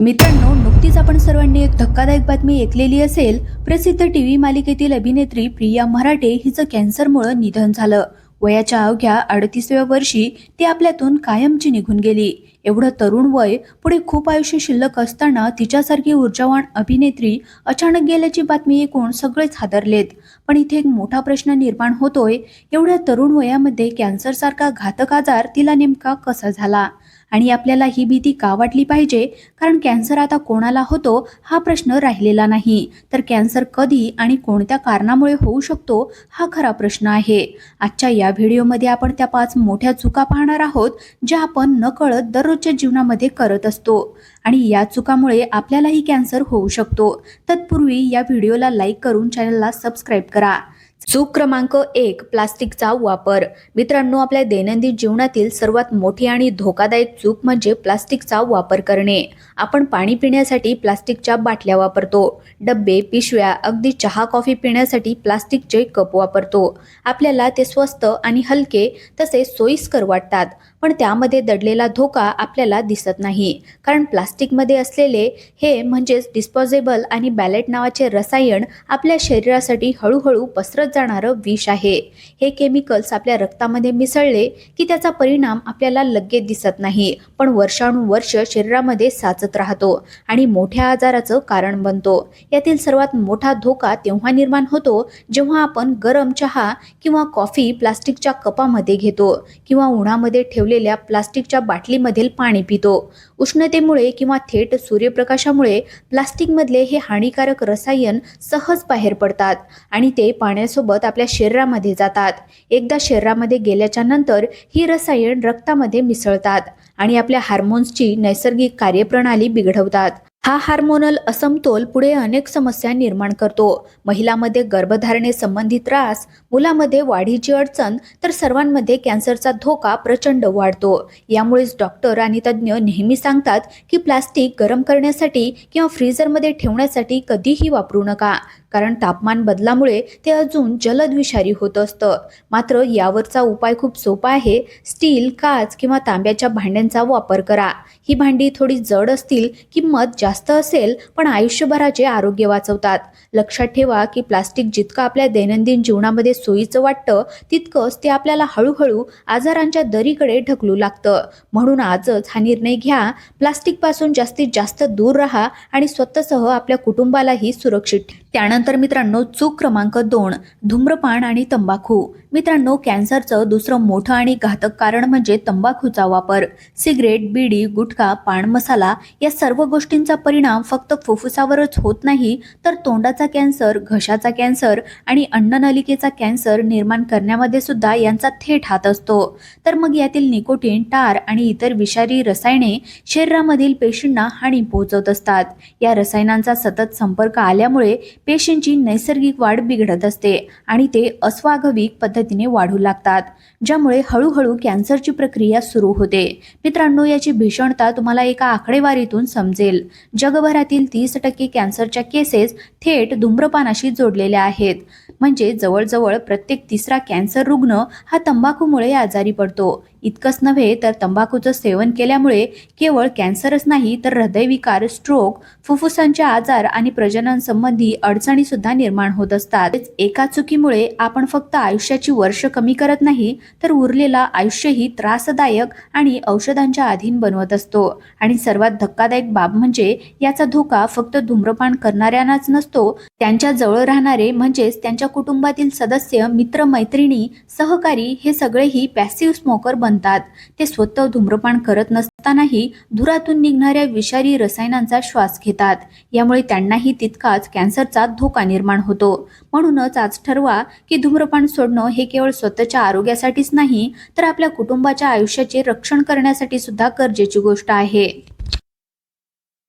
मित्रांनो नुकतीच आपण सर्वांनी एक धक्कादायक बातमी ऐकलेली असेल. प्रसिद्ध टी व्ही मालिकेतील अभिनेत्री प्रिया मराठे हिचं कॅन्सरमुळे निधन झालं. वयाच्या अवघ्या अडतीसव्या वर्षी ती आपल्यातून कायमची निघून गेली. एवढं तरुण वय पुढे खूप आयुष्य शिल्लक असताना तिच्यासारखी ऊर्जावान अभिनेत्री अचानक गेल्याची बातमी ऐकून सगळेच हादरलेत. पण इथे एक मोठा प्रश्न निर्माण होतोय. एवढ्या तरुण वयामध्ये कॅन्सरसारखा घातक आजार तिला नेमका कसा झाला? आणि आपल्याला ही भीती का वाटली पाहिजे? कारण कॅन्सर आता कोणाला होतो हा प्रश्न राहिलेला नाही. तर कॅन्सर कधी आणि कोणत्या कारणामुळे होऊ शकतो हा खरा प्रश्न आहे. आजच्या या व्हिडिओमध्ये आपण त्या पाच मोठ्या चुका पाहणार आहोत ज्या आपण नकळत दररोजच्या जीवनामध्ये करत असतो. आणि या चुकामुळे आपल्यालाही कॅन्सर होऊ शकतो. तत्पूर्वी या व्हिडिओला लाईक करून चॅनलला सबस्क्राईब करा. चूक क्रमांक एक प्लास्टिकचा वापर. मित्रांनो आपल्या दैनंदिन जीवनातील सर्वात मोठी आणि धोकादायक चूक म्हणजे प्लास्टिकचा वापर करणे. आपण पाणी पिण्यासाठी प्लास्टिकच्या बाटल्या वापरतो. डब्बे पिशव्या अगदी चहा कॉफी पिण्यासाठी प्लास्टिकचे कप वापरतो. आपल्याला ते स्वस्त आणि हलके तसे सोयीस्कर वाटतात. पण त्यामध्ये दडलेला धोका आपल्याला दिसत नाही. कारण प्लास्टिकमध्ये असलेले हे म्हणजेच डिस्पॉजेबल आणि बॅलेट नावाचे रसायन आपल्या शरीरासाठी हळूहळू पसरत जाणारं विष आहे. हे केमिकल्स आपल्या रक्तामध्ये मिसळले की त्याचा परिणाम आपल्याला लगेच दिसत नाही. पण वर्षानुवर्ष शरीरामध्ये साचत राहतो आणि मोठ्या आजाराचं कारण बनतो. यातील सर्वात मोठा धोका तेव्हा निर्माण होतो जेव्हा आपण गरम चहा किंवा कॉफी प्लास्टिकच्या कपामध्ये घेतो किंवा उन्हामध्ये ठेवलेल्या प्लास्टिकच्या बाटलीमधील पाणी पितो. उष्णतेमुळे किंवा थेट सूर्यप्रकाशामुळे प्लास्टिकमधले हे हानिकारक रसायन सहज बाहेर पडतात आणि ते पाण्यासोबत आपल्या शरीरामध्ये जातात. एकदा शरीरामध्ये गेल्याच्यानंतर ही रसायन रक्तामध्ये मिसळतात आणि आपल्या हार्मोन्सची नैसर्गिक कार्यप्रणाली बिघडवतात. हा हार्मोनल असमतोल पुढे अनेक समस्या निर्माण करतो. महिलामध्ये गर्भधारणे संबंधी त्रास मुलामध्ये वाढीची अडचण तर सर्वांमध्ये कॅन्सरचा धोका प्रचंड वाढतो. यामुळेच डॉक्टर आणि तज्ज्ञ नेहमी सांगतात की प्लास्टिक गरम करण्यासाठी किंवा फ्रीझरमध्ये ठेवण्यासाठी कधीही वापरू नका. कारण तापमान बदलामुळे ते अजून जलद विषारी होत असतं. मात्र यावरचा उपाय खूप सोपा आहे. स्टील काच किंवा तांब्याच्या भांड्यांचा वापर करा. ही भांडी थोडी जड असतील किंमत जास्त असेल पण आयुष्यभराचे आरोग्य वाचवतात. लक्षात ठेवा की प्लास्टिक जितकं आपल्या दैनंदिन जीवनामध्ये सोयीचं वाटतं तितकंच ते आपल्याला हळूहळू आजारांच्या दरीकडे ढकलू लागतं. म्हणून आजच हा निर्णय घ्या. प्लास्टिकपासून जास्तीत जास्त दूर राहा आणि स्वतःसह आपल्या कुटुंबालाही सुरक्षित ठेवा. त्यानंतर मित्रांनो चूक क्रमांक दोन धूम्रपान आणि तंबाखू. मित्रांनो कॅन्सरचं दुसरं मोठं आणि घातक कारण म्हणजे तंबाखूचा वापर. सिगरेट बिडी गुटखा पान मसाला या सर्व गोष्टींचा परिणाम फक्त फुफ्फुसावरच होत नाही तर तोंडाचा कॅन्सर घशाचा कॅन्सर आणि अन्ननलिकेचा कॅन्सर निर्माण करण्यामध्ये सुद्धा यांचा थेट हात असतो. तर मग यातील निकोटीन टार आणि इतर विषारी रसायने शरीरामधील पेशींना हानी पोहोचवत असतात. या रसायनांचा सतत संपर्क आल्यामुळे पेशींची नैसर्गिक वाढ बिघडत असते आणि ते अस्वाभाविक पद्धतीने वाढू लागतात ज्यामुळे हळूहळू कॅन्सरची प्रक्रिया सुरू होते. मित्रांनो याची भीषणता तुम्हाला एका आकडेवारीतून समजेल. जगभरातील तीस टक्के कॅन्सरच्या केसेस थेट धूम्रपानाशी जोडलेल्या आहेत. म्हणजे जवळजवळ प्रत्येक तिसरा कॅन्सर रुग्ण हा तंबाखूमुळे आजारी पडतो. इतकंच नव्हे तर तंबाखूचं सेवन केल्यामुळे केवळ कॅन्सरच नाही तर हृदयविकार स्ट्रोक फुफ्फुसांचे आजार आणि प्रजनन संबंधी अडचणी सुद्धा निर्माण होत असतात. एका चुकीमुळे आपण फक्त आयुष्याची वर्ष कमी करत नाही तर उरलेला आयुष्यही त्रासदायक आणि औषधांच्या अधीन बनवत असतो. आणि सर्वात धक्कादायक बाब म्हणजे याचा धोका फक्त धूम्रपान करणाऱ्यांनाच नसतो त्यांच्या जवळ राहणारे म्हणजेच त्यांच्या कुटुंबातील सदस्य मित्रमैत्रिणी सहकारी हे सगळेही पॅसिव्ह स्मोकर बनतात. ते स्वतः धूम्रपान करत नसतानाही धुरातून निघणाऱ्या विषारी रसायनांचा श्वास घेतात. यामुळे त्यांनाही तितकाच कॅन्सरचा धोका निर्माण होतो. म्हणूनच आज ठरवा की धूम्रपान सोडणं हे केवळ स्वतःच्या आरोग्यासाठीच नाही तर आपल्या कुटुंबाच्या आयुष्याचे रक्षण करण्यासाठी सुद्धा गरजेची गोष्ट आहे.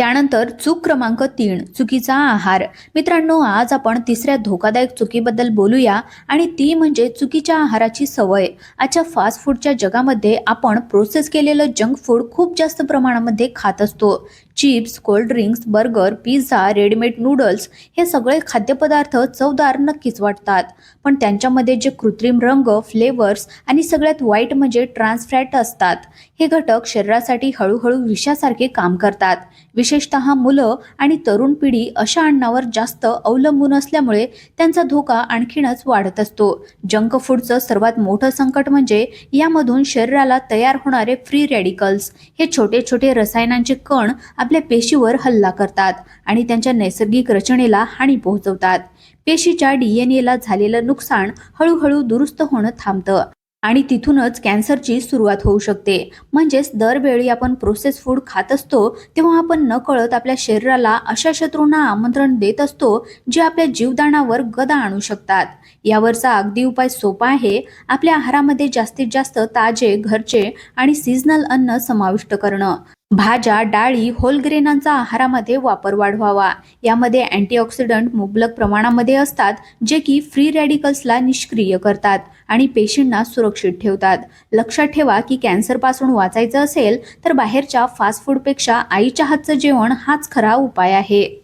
त्यानंतर चूक क्रमांक तीन चुकीचा आहार. मित्रांनो आज आपण तिसऱ्या धोकादायक चुकीबद्दल बोलूया आणि ती म्हणजे चुकीच्या आहाराची सवय. आजच्या फास्ट फूडच्या जगामध्ये आपण प्रोसेस केलेलं जंक फूड खूप जास्त प्रमाणामध्ये खात असतो. Chips cold drinks burger pizza readymade noodles हे सगळे खाद्यपदार्थ चवदार नक्कीच वाटतात. पण त्यांच्यामध्ये जे कृत्रिम रंग फ्लेवर्स आणि सगळ्यात वाईट म्हणजे ट्रान्सफॅट असतात. हे घटक शरीरासाठी हळूहळू विषासारखे काम करतात. विशेषतः मुलं आणि तरुण पिढी अशा अन्नावर जास्त अवलंबून असल्यामुळे त्यांचा धोका आणखीनच वाढत असतो. जंक फूडचं सर्वात मोठं संकट म्हणजे यामधून शरीराला तयार होणारे फ्री रॅडिकल्स हे छोटे छोटे रसायनांचे कण आपल्या पेशीवर हल्ला करतात आणि त्यांच्या नैसर्गिक रचनेला हानी पोहोचवतात. पेशीच्या डीएनएला झालेलं नुकसान हळूहळू दुरुस्त होणं थांबतं आणि तिथूनच कॅन्सरची सुरुवात होऊ शकते. म्हणजेच दरवेळी आपण प्रोसेस फूड खात असतो तेव्हा आपण न कळत आपल्या शरीराला अशा शत्रूंना आमंत्रण देत असतो जे आपल्या जीवदानावर गदा आणू शकतात. यावरचा अगदी उपाय सोपा आहे आपल्या आहारामध्ये जास्तीत जास्त ताजे घरचे आणि सीझनल अन्न समाविष्ट करणं. भाज्या डाळी होलग्रेनांचा आहारामध्ये वापर वाढवावा. यामध्ये अँटीऑक्सिडंट मुबलक प्रमाणामध्ये असतात जे की फ्री रॅडिकल्सला निष्क्रिय करतात आणि पेशींना सुरक्षित ठेवतात. लक्षात ठेवा की कॅन्सरपासून वाचायचं असेल तर बाहेरच्या फास्ट फूडपेक्षा आईच्या हातचं जेवण हाच खरा उपाय आहे.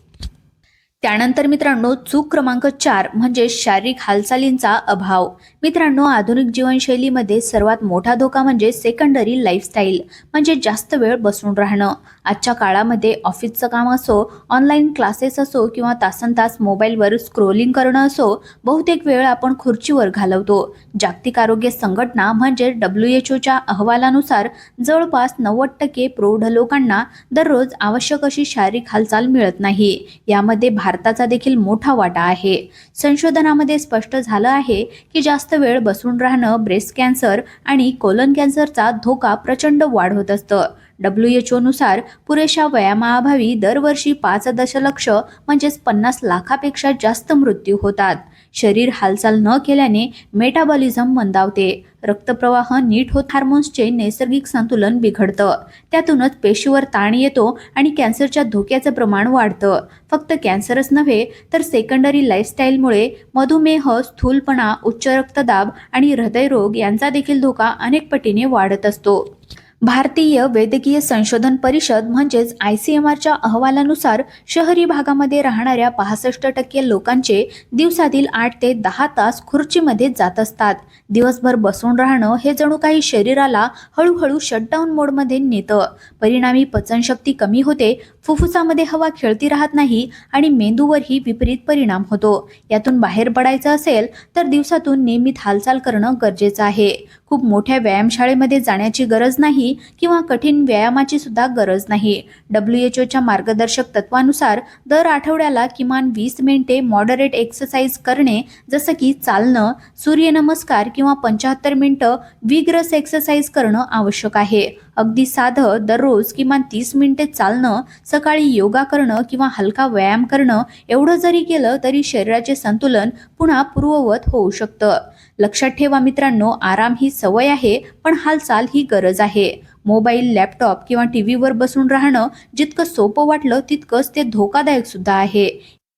त्यानंतर मित्रांनो चूक क्रमांक चार म्हणजे शारीरिक हालचालींचा अभाव. मित्रांनो आधुनिक जीवनशैलीमध्ये सर्वात मोठा धोका म्हणजे सेकंडरी लाईफस्टाईल म्हणजे जास्त वेळ बसून राहणं. आजच्या काळामध्ये ऑफिसचं काम असो ऑनलाईन क्लासेस असो किंवा तासन तास मोबाईलवर स्क्रोलिंग करणं असो बहुतेक वेळ आपण खुर्चीवर घालवतो. जागतिक आरोग्य संघटना म्हणजे डब्ल्यू एच ओच्या अहवालानुसार जवळपास नव्वद टक्के प्रौढ लोकांना दररोज आवश्यक अशी शारीरिक हालचाल मिळत नाही. यामध्ये भारताचा देखील मोठा वाटा आहे. संशोधनामध्ये स्पष्ट झालं आहे की जास्त वेळ बसून राहणं ब्रेस्ट कॅन्सर आणि कोलन कॅन्सरचा धोका प्रचंड वाढवत असतं. डब्ल्यू एच ओनुसार पुरेशा व्यायामाअभावी दरवर्षी पाच दशलक्ष म्हणजेच पन्नास लाखापेक्षा जास्त मृत्यू होतात. शरीर हालचाल न केल्याने मेटाबॉलिझम मंदावते. रक्तप्रवाह नीट होत हार्मोन्सचे नैसर्गिक संतुलन बिघडतं. त्यातूनच पेशीवर ताण येतो आणि कॅन्सरच्या धोक्याचं प्रमाण वाढतं. फक्त कॅन्सरच नव्हे तर सेकंडरी लाईफस्टाईलमुळे मधुमेह स्थूलपणा उच्च रक्तदाब आणि हृदयरोग यांचा देखील धोका अनेक पटीने वाढत असतो. भारतीय वैद्यकीय संशोधन परिषद म्हणजेच आय सी एम आरच्या अहवालानुसार शहरी भागामध्ये राहणाऱ्या पासष्ट टक्के लोकांचे दिवसातील आठ ते दहा तास खुर्चीमध्ये जात असतात. दिवसभर बसून राहणं हे जणू काही शरीराला हळूहळू शटडाऊन मोडमध्ये नेतं. परिणामी पचनशक्ती कमी होते फुफ्फुसामध्ये हवा खेळती राहत नाही आणि मेंदूवरही विपरीत परिणाम होतो. यातून बाहेर पडायचं असेल तर दिवसातून नियमित हालचाल करणं गरजेचं आहे. खूप मोठ्या व्यायामशाळेमध्ये जाण्याची गरज नाही किंवा कठीण व्यायामाची सुद्धा गरज नाही. डब्ल्यू एच ओच्या मार्गदर्शक तत्वानुसार दर आठवड्याला किमान वीस मिनिटे मॉडरेट एक्सरसाइज करणे जसं की चालणं सूर्यनमस्कार किंवा पंच्याहत्तर मिनिटं विग्रस एक्सरसाइज करणं आवश्यक आहे. अगदी साधं दररोज किमान तीस मिनिटे चालणं सकाळी योगा करणं किंवा हलका व्यायाम करणं एवढं जरी केलं तरी शरीराचे संतुलन पुन्हा पूर्ववत होऊ शकतं. लक्षात ठेवा मित्रांनो आराम ही सवय आहे पण हालचाल ही गरज आहे. मोबाईल लॅपटॉप किंवा टी व्हीवर बसून राहणं जितकं सोपं वाटलं तितकंच ते धोकादायक सुद्धा आहे.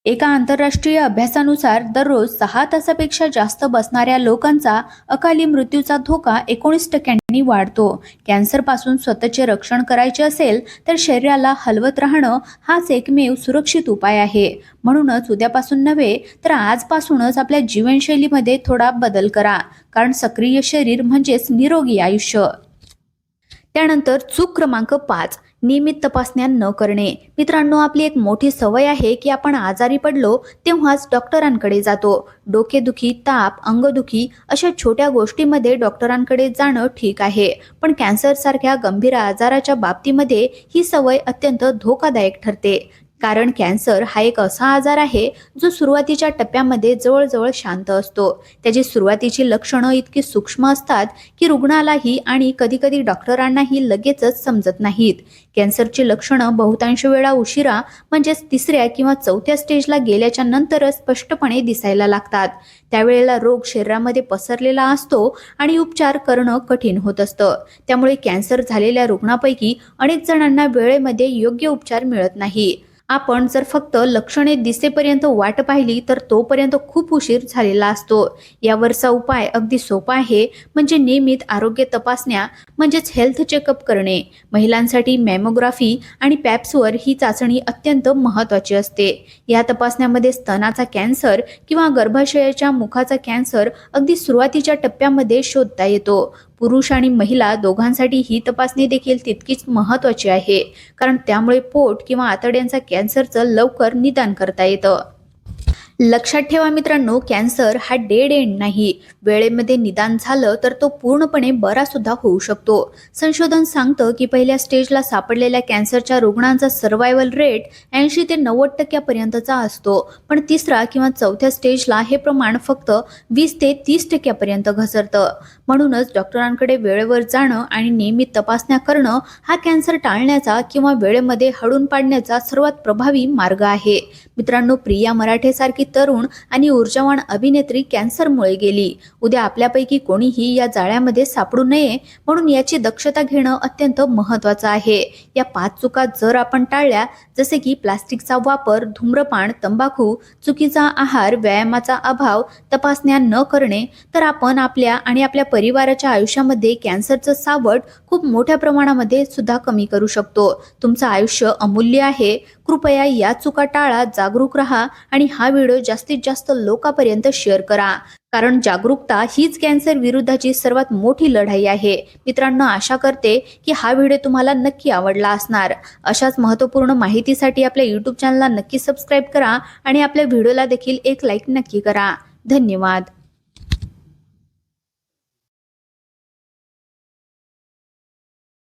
एका आंतरराष्ट्रीय अभ्यासानुसार दररोज सहा तासापेक्षा जास्त बसणाऱ्या लोकांचा अकाली मृत्यूचा धोका एकोणीस टक्क्यांनी वाढतो. कॅन्सरपासून स्वतःचे रक्षण करायचे असेल तर शरीराला हलवत राहणं हाच एकमेव सुरक्षित उपाय आहे. म्हणूनच उद्यापासून नव्हे तर आजपासूनच आपल्या जीवनशैलीमध्ये थोडा बदल करा. कारण सक्रिय शरीर म्हणजेच निरोगी आयुष्य. त्यानंतर चूक क्रमांक पाच. नियमित तपासण्या न करणे. मित्रांनो आपली एक मोठी सवय आहे की आपण आजारी पडलो तेव्हाच डॉक्टरांकडे जातो. डोकेदुखी ताप अंगदुखी अशा छोट्या गोष्टीमध्ये डॉक्टरांकडे जाणं ठीक आहे. पण कॅन्सरसारख्या गंभीर आजाराच्या बाबतीमध्ये ही सवय अत्यंत धोकादायक ठरते. कारण कॅन्सर हा एक असा आजार आहे जो सुरुवातीच्या टप्प्यामध्ये जवळजवळ शांत असतो. त्याची सुरुवातीची लक्षणं इतकी सूक्ष्म असतात की रुग्णालाही आणि कधीकधी डॉक्टरांनाही लगेचच समजत नाहीत. कॅन्सरची लक्षणं बहुतांश वेळा उशिरा म्हणजेच तिसऱ्या किंवा चौथ्या स्टेजला गेल्याच्या नंतरच स्पष्टपणे दिसायला लागतात. त्यावेळेला रोग शरीरामध्ये पसरलेला असतो आणि उपचार करणं कठीण होत असतं. त्यामुळे कॅन्सर झालेल्या रुग्णापैकी अनेक जणांना वेळेमध्ये योग्य उपचार मिळत नाही. आपण जर फक्त लक्षणे दिसेपर्यंत वाट पाहिली तर तोपर्यंत खूप उशीर झालेला असतो. यावरचा उपाय अगदी सोपा आहे म्हणजे नियमित आरोग्य तपासण्या म्हणजेच हेल्थ चेकअप करणे. महिलांसाठी मॅमोग्राफी आणि पॅप्सवर ही चाचणी अत्यंत महत्त्वाची असते. या तपासण्यामध्ये स्तनाचा कॅन्सर किंवा गर्भाशयाच्या मुखाचा कॅन्सर अगदी सुरुवातीच्या टप्प्यामध्ये शोधता येतो. पुरुष आणि महिला दोघांसाठी ही तपासणी देखील तितकीच महत्त्वाची आहे. कारण त्यामुळे पोट किंवा आतड्यांचा कॅन्सरचं लवकर निदान करता येतं. लक्षात ठेवा मित्रांनो कॅन्सर हा डेड एंड नाही. वेळेमध्ये निदान झालं तर तो पूर्णपणे बरा सुद्धा होऊ शकतो. संशोधन सांगतं की पहिल्या स्टेजला सापडलेल्या कॅन्सरच्या रुग्णांचा सर्वायवल रेट ऐंशी ते नव्वद टक्क्यापर्यंतचा असतो. पण तिसरा किंवा चौथ्या स्टेजला हे प्रमाण फक्त वीस ते तीस टक्क्यापर्यंत घसरतं. म्हणूनच डॉक्टरांकडे वेळेवर जाणं आणि नियमित तपासण्या करणं हा कॅन्सर टाळण्याचा किंवा वेळेमध्ये हडून पाडण्याचा सर्वात प्रभावी मार्ग आहे. मित्रांनो प्रिया मराठेसारखी तरुण आणि ऊर्जावान अभिनेत्री कॅन्सरमुळे गेली. उद्या आपल्यापैकी कोणीही या जाळ्यामध्ये सापडू नये म्हणून याची दक्षता घेणं अत्यंत महत्त्वाचं आहे. या पाच चुका जर आपण टाळल्या जसे की प्लास्टिकचा वापर धूम्रपान तंबाखू चुकीचा आहार व्यायामाचा अभाव तपासण्या न करणे तर आपण आपल्या आणि आपल्या परिवाराच्या आयुष्यामध्ये कॅन्सरचं सावट खूप मोठ्या प्रमाणामध्ये सुद्धा कमी करू शकतो. तुमचं आयुष्य अमूल्य आहे. कृपया या चुका टाळा जागरूक राहा आणि हा व्हिडिओ जास्तीत जास्त लोकांपर्यंत शेअर करा. कारण जागरूकता हीच कॅन्सर विरुद्धची सर्वात मोठी लढाई आहे. मित्रांनो आशा करते की हा व्हिडिओ तुम्हाला नक्की आवडला असणार. अशाच महत्त्वपूर्ण माहितीसाठी आपल्या यूट्यूब चॅनलला नक्की सबस्क्राईब करा आणि आपल्या व्हिडिओला देखील एक लाईक नक्की करा. धन्यवाद.